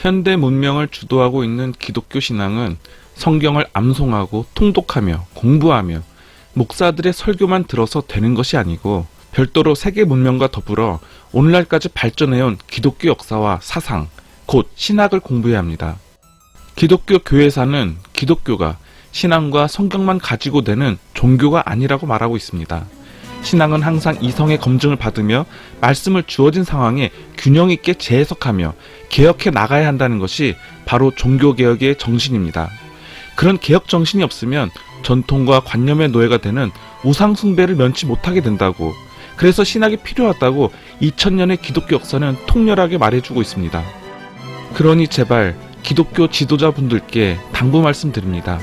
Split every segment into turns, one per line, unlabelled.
현대 문명을 주도하고 있는 기독교 신앙은 성경을 암송하고 통독하며 공부하며 목사들의 설교만 들어서 되는 것이 아니고 별도로 세계 문명과 더불어 오늘날까지 발전해온 기독교 역사와 사상, 곧 신학을 공부해야 합니다. 기독교 교회사는 기독교가 신앙과 성경만 가지고 되는 종교가 아니라고 말하고 있습니다. 신앙은 항상 이성의 검증을 받으며 말씀을 주어진 상황에 균형 있게 재해석하며 개혁해 나가야 한다는 것이 바로 종교개혁의 정신입니다. 그런 개혁 정신이 없으면 전통과 관념의 노예가 되는 우상숭배를 면치 못하게 된다고 그래서 신학이 필요하다고 2000년의 기독교 역사는 통렬하게 말해주고 있습니다. 그러니 제발 기독교 지도자분들께 당부 말씀드립니다.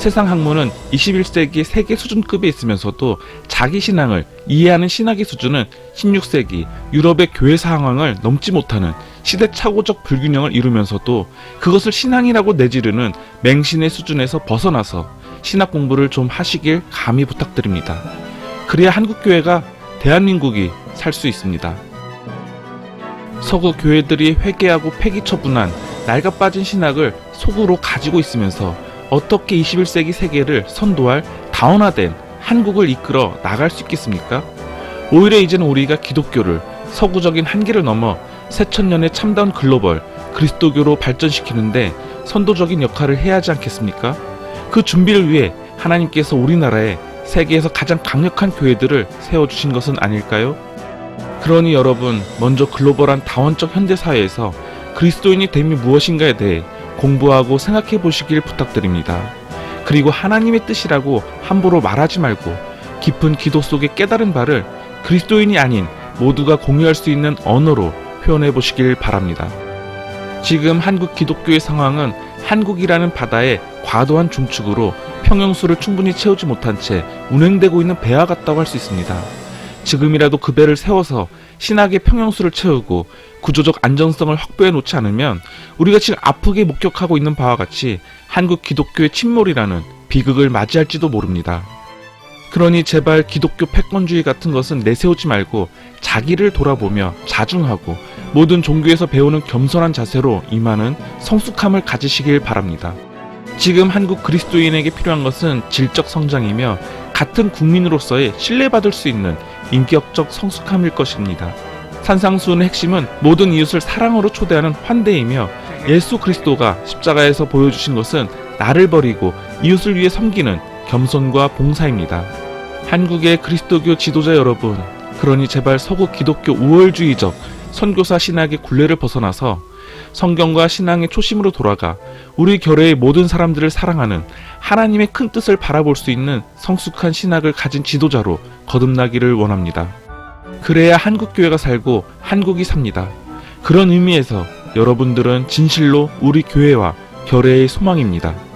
세상 학문은 21세기 세계 수준급에 있으면서도 자기 신앙을 이해하는 신학의 수준은 16세기 유럽의 교회 상황을 넘지 못하는 시대착오적 불균형을 이루면서도 그것을 신앙이라고 내지르는 맹신의 수준에서 벗어나서 신학 공부를 좀 하시길 감히 부탁드립니다. 그래야 한국 교회가 대한민국이 살 수 있습니다. 서구 교회들이 회개하고 폐기 처분한 낡아 빠진 신학을 속으로 가지고 있으면서 어떻게 21세기 세계를 선도할 다원화된 한국을 이끌어 나갈 수 있겠습니까? 오히려 이제는 우리가 기독교를 서구적인 한계를 넘어 새천년의 참다운 글로벌 그리스도교로 발전시키는데 선도적인 역할을 해야 하지 않겠습니까? 그 준비를 위해 하나님께서 우리나라에 세계에서 가장 강력한 교회들을 세워주신 것은 아닐까요? 그러니 여러분, 먼저 글로벌한 다원적 현대사회에서 그리스도인이 됨이 무엇인가에 대해 공부하고 생각해 보시길 부탁드립니다. 그리고 하나님의 뜻이라고 함부로 말하지 말고 깊은 기도 속에 깨달은 바를 그리스도인이 아닌 모두가 공유할 수 있는 언어로 표현해 보시길 바랍니다. 지금 한국 기독교의 상황은 한국이라는 바다의 과도한 중축으로 평형수를 충분히 채우지 못한 채 운행되고 있는 배와 같다고 할 수 있습니다. 지금이라도 그 배를 세워서 신학의 평형수를 채우고 구조적 안정성을 확보해 놓지 않으면 우리가 지금 아프게 목격하고 있는 바와 같이 한국 기독교의 침몰이라는 비극을 맞이할지도 모릅니다. 그러니 제발 기독교 패권주의 같은 것은 내세우지 말고 자기를 돌아보며 자중하고 모든 종교에서 배우는 겸손한 자세로 임하는 성숙함을 가지시길 바랍니다. 지금 한국 그리스도인에게 필요한 것은 질적 성장이며 같은 국민으로서의 신뢰받을 수 있는 인격적 성숙함일 것입니다. 산상수훈의 핵심은 모든 이웃을 사랑으로 초대하는 환대이며 예수 그리스도가 십자가에서 보여주신 것은 나를 버리고 이웃을 위해 섬기는 겸손과 봉사입니다. 한국의 그리스도교 지도자 여러분, 그러니 제발 서구 기독교 우월주의적 선교사 신학의 굴레를 벗어나서 성경과 신앙의 초심으로 돌아가 우리 결의의 모든 사람들을 사랑하는 하나님의 큰 뜻을 바라볼 수 있는 성숙한 신학을 가진 지도자로 거듭나기를 원합니다. 그래야 한국 교회가 살고 한국이 삽니다. 그런 의미에서 여러분들은 진실로 우리 교회와 결의의 소망입니다.